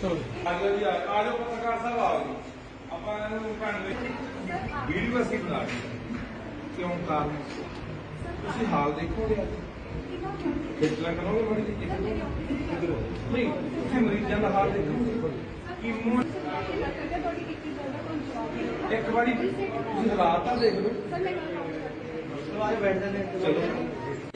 ਚਲੋ ਆਜੋ ਜੀ ਆ ਆਜੋ ਪੱਤਰਕਾਰ ਸਾਹਿਬ ਆਓ ਜੀ ਆਪਾਂ ਇਹਨੂੰ ਭੈਣ ਦੇ ਵੀਡੀਓ ਅਸੀਂ ਬਣਾ ਲਈ ਕਿਉਂ ਕਾਰਨ ਤੁਸੀਂ ਹਾਲ ਦੇਖੋਗੇ ਅੱਜ ਖੇਚਲਾ ਕਰੋਗੇ ਬੜੀ ਜੀ ਕਿਧਰ ਨਹੀਂ ਤੁਸੀਂ ਮਰੀਜ਼ਾਂ ਦਾ ਹਾਲ ਦੇਖੋਗੇ ਕਿ ਮੂੰਹ ਇੱਕ ਵਾਰੀ ਤੁਸੀਂ ਹਾਲਾਤ ਤਾਂ ਦੇਖ ਲਓ ਸਵਾਰੇ ਬੈਠਦੇ ਨੇ ਚਲੋ ਕੋਈ ਇਸ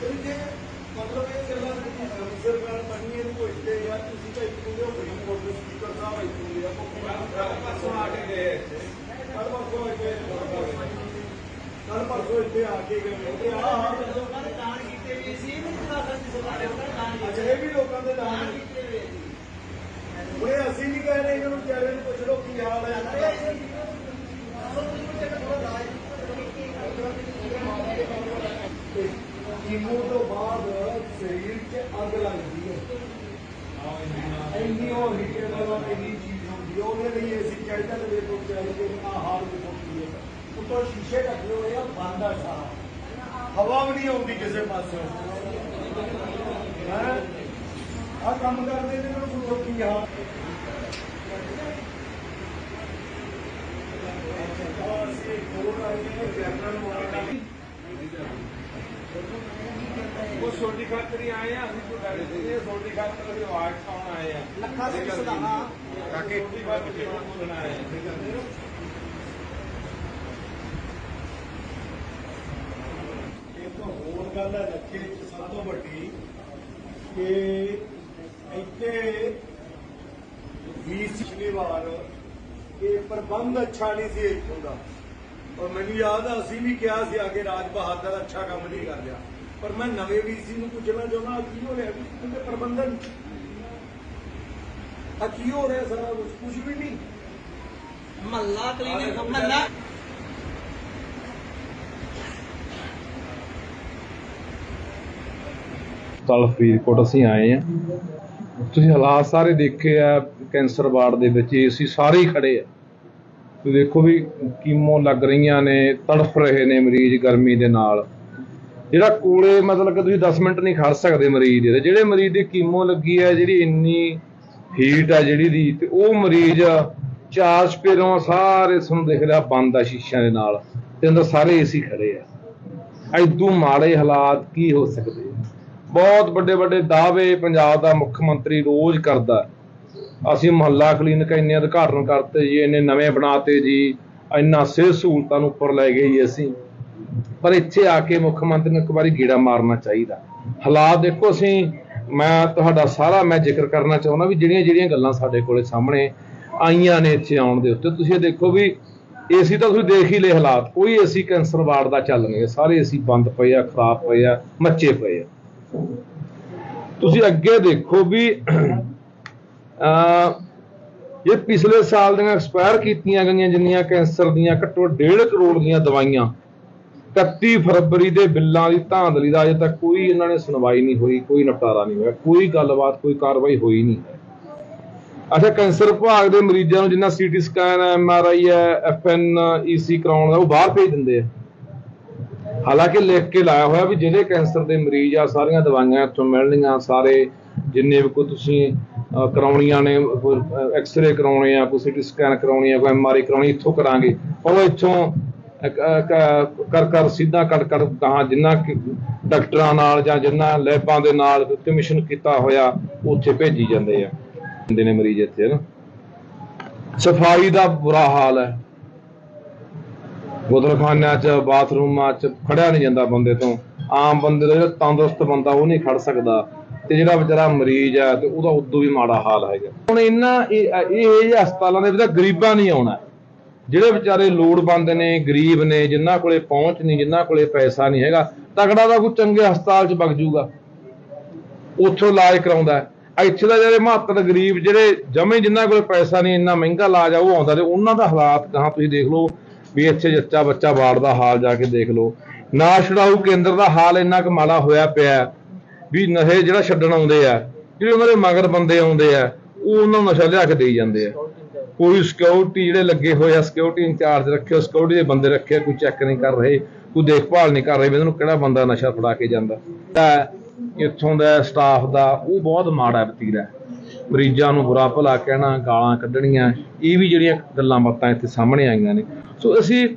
ਦੇ ਮਤਲਬ ਇਹ ਗੱਲਾਂ ਕਿ ਸਰਕਾਰ ਹੈ। ਕੋਈ ਤੇ ਯਾਰ ਤੁਸੀਂ ਤਾਂ ਇੱਕ ਹੋ ਬੜੀ ਕੋਲ ਸਪੀਕਰ ਸਾਹਿਬ ਇੱਕ ਹੁੰਦੇ ਆ। ਕੋਈ ਪਰਸੋਂ ਆ ਕੇ ਗਏ। ਕੱਲ ਪਰਸੋਂ ਇੱਥੇ ਕੱਲ ਪਰਸੋਂ ਇੱਥੇ ਆ ਕੇ ਗਏ। ਆ ਲੋਕਾਂ ਨੇ ਦਾਨ ਕੀਤੇ ਵੀ ਸੀ ਵੀ ਜਿਹੜਾ ਅਸੀਂ ਸਰਕਾਰ ਨੇ ਦਾਨ ਕੀਤੇ ਅਜੇ ਵੀ ਲੋਕਾਂ ਦੇ ਦਾਨ ਦਾਨ ਕੀਤੇ ਹੋਏ ਸੀ ਉਹਨੇ ਅਸੀਂ ਵੀ ਕਹਿ ਰਹੇ ਇਹਨਾਂ ਨੂੰ ਵਿਚਾਰੇ ਨੂੰ ਪੁੱਛ ਲਓ ਕੀ ਹਾਲ ਹੈ ਕੀਮੋ ਤੋਂ ਬਾਅਦ ਸਰੀਰ 'ਚ ਅੱਗ ਲੱਗਦੀ ਹੈ। ਇੰਨੀ ਉਹ ਹੀਟਰ ਵਾਲਾ ਇੰਨੀ ਚੀਜ਼ ਹੁੰਦੀ ਹੈ। ਉਹਦੇ ਲਈ ਅਸੀਂ ਚਾਹੀਦਾ ਤੇ ਵੇਖੋ ਚਾਹੀਦਾ ਆ ਹਾਲ ਦੇਖੋ ਕੀ ਹੈ। ਉੱਤੋਂ ਸ਼ੀਸ਼ੇ ਢੱਕੇ ਹੋਏ ਆ, ਬੰਦ ਆ ਸਾਰਾ। ਹਵਾ ਵੀ ਨਹੀਂ ਆਉਂਦੀ ਕਿਸੇ ਪਾਸੇ। ਹੈ? ਆ ਕੰਮ ਕਰਦੇ ਨੇ ਮੈਨੂੰ ਪੁੱਛੋ ਕੀ ਹਾਲ ਅਸੀਂ ਕੋਲ ਆਏ ਨੇ ਜਨਰਲ ਵਾਰਡ ਉਹ ਛੋਟੀ ਖਾਤਰ ਹੀ ਆਏ ਆ ਅਸੀਂ ਕੋਈ ਡਰੇ ਨਹੀਂ ਛੋਟੀ ਖਾਤਰ ਅਸੀਂ ਆਵਾਜ਼ ਪਾਉਣ ਆਏ ਆ। ਲੱਖਾਂ ਸਿੰਘ ਸਦਾਹਾ ਕਾਕੇ ਛੋਟੀ ਖਾਤਰ ਕੇ ਬੋਲਣ ਆਏ ਆ ਇੱਕ ਹੋਰ ਗੱਲ ਹੈ ਲੱਖੇ ਚ ਸਭ ਤੋਂ ਵੱਡੀ ਕਿ ਇੱਥੇ ਵੀ ਪਿਛਲੀ ਵਾਰ ਇਹ ਪ੍ਰਬੰਧ ਅੱਛਾ ਨਹੀਂ ਸੀ ਇੱਥੋਂ ਦਾ। ਔਰ ਮੈਨੂੰ ਯਾਦ ਆ ਅਸੀਂ ਵੀ ਕਿਹਾ ਸੀ ਅੱਗੇ ਰਾਜ ਬਹਾਦਰ ਅੱਛਾ ਕੰਮ ਨਹੀਂ ਕਰ ਰਿਹਾ। ਪਰ ਮੈਂ ਨਵੇਂ ਵੀਸੀ ਨੂੰ ਪੁੱਛਣਾ ਚਾਹੁੰਦਾ ਕੀ ਹੋ ਰਿਹਾ ਵੀ ਕਿਉਂਕਿ ਪ੍ਰਬੰਧਨ ਆ ਕੀ ਹੋ ਰਿਹਾ ਸਾਰਾ ਕੁਝ ਕੁਝ ਵੀ ਨਹੀਂ। ਮਹੱਲਾ ਕਲੀਨਿਕ ਮਹੱਲਾ ਹਸਪਤਾਲ ਫਰੀਦਕੋਟ ਅਸੀਂ ਆਏ ਆ ਤੁਸੀਂ ਹਾਲਾਤ ਸਾਰੇ ਦੇਖੇ ਆ ਕੈਂਸਰ ਵਾਰਡ ਦੇ ਵਿੱਚ ਏਸੀ ਸਾਰੇ ਹੀ ਖੜੇ ਆ। ਤੁਸੀਂ ਦੇਖੋ ਵੀ ਕੀਮੋ ਲੱਗ ਰਹੀਆਂ ਨੇ ਤੜਫ ਰਹੇ ਨੇ ਮਰੀਜ਼ ਗਰਮੀ ਦੇ ਨਾਲ। ਜਿਹੜਾ ਕੋਲੇ ਮਤਲਬ ਕਿ ਤੁਸੀਂ 10 ਮਿੰਟ ਨਹੀਂ ਖੜ ਸਕਦੇ ਮਰੀਜ਼ ਦੇ ਜਿਹੜੇ ਮਰੀਜ਼ ਦੀ ਕੀਮੋ ਲੱਗੀ ਹੈ, ਜਿਹੜੀ ਇੰਨੀ ਹੀਟ ਆ ਜਿਹੜੀ ਦੀ, ਤੇ ਉਹ ਮਰੀਜ਼ ਚਾਰ ਸਪੇਰੋਂ ਸਾਰੇ ਤੁਹਾਨੂੰ ਦਿਖ ਰਿਹਾ ਬੰਦ ਆ ਸ਼ੀਸ਼ਿਆਂ ਦੇ ਨਾਲ, ਤੇ ਅੰਦਰ ਸਾਰੇ ਏਸੀ ਖੜੇ ਆ। ਐਦੂ ਮਾੜੇ ਹਾਲਾਤ ਕੀ ਹੋ ਸਕਦੇ ਬਹੁਤ ਵੱਡੇ ਵੱਡੇ ਦਾਅਵੇ ਪੰਜਾਬ ਦਾ ਮੁੱਖ ਮੰਤਰੀ ਰੋਜ਼ ਕਰਦਾ। ਅਸੀਂ ਮੁਹੱਲਾ ਕਲੀਨਿਕ ਇੰਨੇ ਉਦਘਾਟਨ ਕਰਤੇ ਜੀ, ਇੰਨੇ ਨਵੇਂ ਬਣਾਤੇ ਜੀ, ਇੰਨਾ ਸਿਹਤ ਸਹੂਲਤਾਂ ਨੂੰ ਉੱਪਰ ਲੈ ਗਏ ਜੀ ਅਸੀਂ। ਪਰ ਇੱਥੇ ਆ ਕੇ ਮੁੱਖ ਮੰਤਰੀ ਨੂੰ ਇੱਕ ਵਾਰੀ ਗੇੜਾ ਮਾਰਨਾ ਚਾਹੀਦਾ। ਹਾਲਾਤ ਦੇਖੋ ਅਸੀਂ, ਮੈਂ ਤੁਹਾਡਾ ਸਾਰਾ ਮੈਂ ਜ਼ਿਕਰ ਕਰਨਾ ਚਾਹੁੰਦਾ ਵੀ ਜਿਹੜੀਆਂ ਜਿਹੜੀਆਂ ਗੱਲਾਂ ਸਾਡੇ ਕੋਲੇ ਸਾਹਮਣੇ ਆਈਆਂ ਨੇ ਇੱਥੇ ਆਉਣ ਦੇ ਉੱਤੇ, ਤੁਸੀਂ ਇਹ ਦੇਖੋ ਵੀ ਏਸੀ ਤਾਂ ਤੁਸੀਂ ਦੇਖ ਹੀ ਲਏ ਹਾਲਾਤ। ਕੋਈ ਏਸੀ ਕੈਂਸਰ ਵਾਰਡ ਦਾ ਚੱਲ ਨਹੀਂ ਰਿਹਾ। ਸਾਰੇ ਏਸੀ ਬੰਦ ਪਏ ਆ, ਖਰਾਬ ਪਏ ਆ, ਮੱਚੇ ਪਏ ਆ। ਤੁਸੀਂ ਅੱਗੇ ਦੇਖੋ ਵੀ ਅ ਇਹ ਪਿਛਲੇ ਸਾਲ ਦੀਆਂ ਐਕਸਪਾਇਰ ਕੀਤੀਆਂ ਗਈਆਂ ਜਿੰਨੀਆਂ ਕੈਂਸਰ ਦੀਆਂ ਘੱਟੋ 1.5 ਕਰੋੜ ਦੀਆਂ ਦਵਾਈਆਂ 31 ਫਰਵਰੀ ਦੇ ਬਿੱਲਾਂ ਦੀ ਧਾਂਦਲੀ ਦਾ ਅਜੇ ਤੱਕ ਕੋਈ ਇਹਨਾਂ ਨੇ ਸੁਣਵਾਈ ਨਹੀਂ ਹੋਈ, ਕੋਈ ਨਿਪਟਾਰਾ ਨਹੀਂ ਹੋਇਆ, ਕੋਈ ਗੱਲਬਾਤ, ਕੋਈ ਕਾਰਵਾਈ ਹੋਈ ਨਹੀਂ ਅੱਛਾ, ਕੈਂਸਰ ਵਿਭਾਗ ਦੇ ਮਰੀਜ਼ਾਂ ਨੂੰ ਜਿੰਨਾ CT scan M R I ਹੈ, ਐਫ ਐਨ ਈਸੀ ਕਰਾਉਣ ਦਾ, ਉਹ ਬਾਹਰ ਭੇਜ ਦਿੰਦੇ ਆ। ਹਾਲਾਂਕਿ ਲਿਖ ਕੇ ਲਾਇਆ ਹੋਇਆ ਵੀ ਜਿਹੜੇ ਕੈਂਸਰ ਦੇ ਮਰੀਜ਼ ਆ, ਸਾਰੀਆਂ ਦਵਾਈਆਂ ਇੱਥੋਂ ਮਿਲਣਗੀਆਂ ਸਾਰੇ ਜਿੰਨੇ ਵੀ ਕੋਈ ਤੁਸੀਂ ਕਰਾਉਣੀਆਂ ਨੇ, ਕੋਈ ਐਕਸ-ਰੇ ਕਰਾਉਣੇ ਆ, ਕੋਈ ਸੀਟੀ ਸਕੈਨ ਕਰਾਉਣੀ ਆ, ਕੋਈ ਐਮ-ਆਰ-ਆਈ ਕਰਾਉਣੀ, ਇੱਥੋਂ ਕਰਾਂਗੇ। ਪਰ ਉਹ ਇੱਥੋਂ ਕਰ ਕਰ, ਸਿੱਧਾ ਕੱਟ ਕਰ ਕਹਾਂ ਜਿੰਨਾ ਡਾਕਟਰਾਂ ਨਾਲ ਜਾਂ ਜਿੰਨਾ ਲੈਬਾਂ ਦੇ ਨਾਲ ਕਮਿਸ਼ਨ ਕੀਤਾ ਹੋਇਆ, ਉੱਥੇ ਭੇਜੀ ਜਾਂਦੇ ਆ। ਹੁੰਦੇ ਨੇ ਮਰੀਜ਼ ਇੱਥੇ ਨਾ? ਸਫ਼ਾਈ ਦਾ ਬੁਰਾ ਹਾਲ ਹੈ। ਬੋਤਲਖਾਨਿਆਂ 'ਚ, ਬਾਥਰੂਮਾਂ 'ਚ ਖੜਿਆ ਨਹੀਂ ਜਾਂਦਾ ਬੰਦੇ ਤੋਂ। ਆਮ ਬੰਦੇ ਦਾ ਜਿਹੜਾ ਤੰਦਰੁਸਤ ਬੰਦਾ, ਉਹ ਨਹੀਂ ਖੜ ਸਕਦਾ। ਤੇ ਜਿਹੜਾ ਵਿਚਾਰਾ ਮਰੀਜ਼ ਆ ਤੇ ਉਹਦਾ ਉਦੋਂ ਵੀ ਮਾੜਾ ਹਾਲ ਹੈਗਾ। ਹੁਣ ਇਹਨਾਂ ਇਹ ਇਹ ਹਸਪਤਾਲਾਂ ਦੇ ਵਿੱਚ ਗਰੀਬਾਂ ਨਹੀਂ ਆਉਣਾ। ਜਿਹੜੇ ਵਿਚਾਰੇ ਲੋੜਵੰਦ ਨੇ, ਗਰੀਬ ਨੇ, ਜਿਨ੍ਹਾਂ ਕੋਲੇ ਪਹੁੰਚ ਨਹੀਂ, ਜਿਨ੍ਹਾਂ ਕੋਲੇ ਪੈਸਾ ਨਹੀਂ ਹੈਗਾ, ਤਗੜਾ ਦਾ ਕੋਈ ਚੰਗੇ ਹਸਪਤਾਲ 'ਚ ਵਗ ਜੂਗਾ ਉੱਥੋਂ ਇਲਾਜ ਕਰਾਉਂਦਾ ਇੱਥੇ ਦਾ ਜਿਹੜੇ ਮਹੱਤਵ ਗਰੀਬ, ਜਿਹੜੇ ਜਮੇ ਜਿਨ੍ਹਾਂ ਕੋਲ ਪੈਸਾ ਨਹੀਂ, ਇੰਨਾ ਮਹਿੰਗਾ ਇਲਾਜ ਆ, ਉਹ ਆਉਂਦਾ ਤੇ ਉਹਨਾਂ ਦਾ ਹਾਲਾਤ ਕਹਾਂ ਤੁਸੀਂ ਦੇਖ ਲਓ, ਵੀ ਇੱਥੇ ਜੱਚਾ ਬੱਚਾ ਵਾਰਡ ਦਾ ਹਾਲ ਜਾ ਕੇ ਦੇਖ ਲਓ। ਨਾ ਛਡਾਊ ਕੇਂਦਰ ਦਾ ਹਾਲ ਇੰਨਾ ਕੁ ਮਾੜਾ ਹੋਇਆ ਪਿਆ ਵੀ ਨਸ਼ੇ ਜਿਹੜਾ ਛੱਡਣ ਆਉਂਦੇ ਆ, ਜਿਹੜੇ ਉਹਨਾਂ ਦੇ ਮਗਰ ਬੰਦੇ ਆਉਂਦੇ ਆ ਉਹ ਉਹਨਾਂ ਨੂੰ ਨਸ਼ਾ ਲਿਆ ਕੇ ਦੇਈ ਜਾਂਦੇ ਆ। ਕੋਈ ਸਿਕਿਉਰਿਟੀ ਜਿਹੜੇ ਲੱਗੇ ਹੋਏ ਆ ਸਿਕਿਉਰਿਟੀ ਇੰਚਾਰਜ ਰੱਖਿਓ ਸਿਕਿਉਰਿਟੀ ਦੇ ਬੰਦੇ ਰੱਖੇ, ਕੋਈ ਚੈੱਕ ਨਹੀਂ ਕਰ ਰਹੇ, ਕੋਈ ਦੇਖਭਾਲ ਨਹੀਂ ਕਰ ਰਹੇ, ਵੀ ਇਹਨਾਂ ਨੂੰ ਕਿਹੜਾ ਬੰਦਾ ਨਸ਼ਾ ਫੜਾ ਕੇ ਜਾਂਦਾ। ਤਾਂ ਇੱਥੋਂ ਦਾ ਸਟਾਫ ਦਾ ਉਹ ਬਹੁਤ ਮਾੜਾ ਵਤੀਰਾ ਮਰੀਜ਼ਾਂ ਨੂੰ ਬੁਰਾ ਭਲਾ ਕਹਿਣਾ, ਗਾਲਾਂ ਕੱਢਣੀਆਂ, ਇਹ ਵੀ ਜਿਹੜੀਆਂ ਗੱਲਾਂ ਬਾਤਾਂ ਇੱਥੇ ਸਾਹਮਣੇ ਆਈਆਂ ਨੇ। ਸੋ ਅਸੀਂ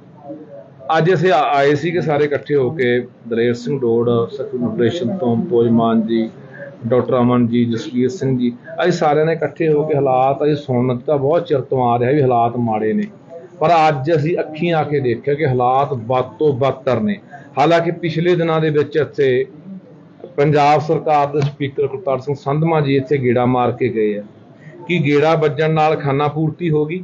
ਅੱਜ ਅਸੀਂ ਆਏ ਸੀ ਕਿ ਸਾਰੇ ਇਕੱਠੇ ਹੋ ਕੇ, ਦਲੇਰ ਸਿੰਘ ਡੋੜ ਸੈਕਟਰੀ ਤੋਂ ਪੋਜਮਾਨ ਜੀ ਡਾਕਟਰ ਅਮਨ ਜੀ ਜਸਵੀਰ ਸਿੰਘ ਜੀ ਅਸੀਂ ਸਾਰਿਆਂ ਨੇ ਇਕੱਠੇ ਹੋ ਕੇ ਹਾਲਾਤ ਅਸੀਂ ਸੁਣਨ ਤਾਂ ਬਹੁਤ ਚਿਰ ਤੋਂ ਆ ਰਿਹਾ ਵੀ ਹਾਲਾਤ ਮਾੜੇ ਨੇ। ਪਰ ਅੱਜ ਅਸੀਂ ਅੱਖੀਂ ਆ ਕੇ ਦੇਖਿਆ ਕਿ ਹਾਲਾਤ ਬਦ ਤੋਂ ਬਦਤਰ ਨੇ ਹਾਲਾਂਕਿ ਪਿਛਲੇ ਦਿਨਾਂ ਦੇ ਵਿੱਚ ਇੱਥੇ ਪੰਜਾਬ ਸਰਕਾਰ ਦੇ ਸਪੀਕਰ ਕਰਤਾਰ ਸਿੰਘ ਸੰਧਮਾ ਜੀ ਇੱਥੇ ਗੇੜਾ ਮਾਰ ਕੇ ਗਏ ਆ। ਕਿ ਗੇੜਾ ਵੱਜਣ ਨਾਲ ਖਾਨਾ ਪੂਰਤੀ ਹੋ ਗਈ?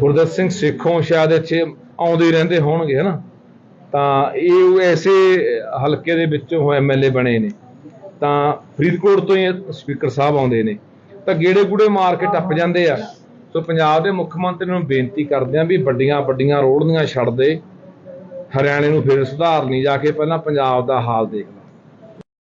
ਗੁਰਦਤ ਸਿੰਘ ਸੇਖੋਂ ਸ਼ਾਇਦ ਇੱਥੇ ਆਉਂਦੇ ਰਹਿੰਦੇ ਹੋਣਗੇ ਹਨਾ ਤਾਂ ਇਹ ਐਸੇ ਹਲਕੇ ਦੇ ਵਿੱਚੋਂ ਉਹ ਐਮਐਲਏ ਬਣੇ ਨੇ। ਤਾਂ ਫਰੀਦਕੋਟ ਤੋਂ ਹੀ ਸਪੀਕਰ ਸਾਹਿਬ ਆਉਂਦੇ ਨੇ। ਤਾਂ ਗੇੜੇ ਗੂੜੇ ਮਾਰ ਕੇ ਟੱਪ ਜਾਂਦੇ ਆ। ਸੋ ਪੰਜਾਬ ਦੇ ਮੁੱਖ ਮੰਤਰੀ ਨੂੰ ਬੇਨਤੀ ਕਰਦੇ ਆ ਵੀ ਵੱਡੀਆਂ ਵੱਡੀਆਂ ਰੋੜੀਆਂ ਛੱਡ ਦੇ। ਹਰਿਆਣੇ ਨੂੰ ਫਿਰ ਸੁਧਾਰ ਨਹੀਂ ਜਾ ਕੇ ਪਹਿਲਾਂ ਪੰਜਾਬ ਦਾ ਹਾਲ ਦੇਖ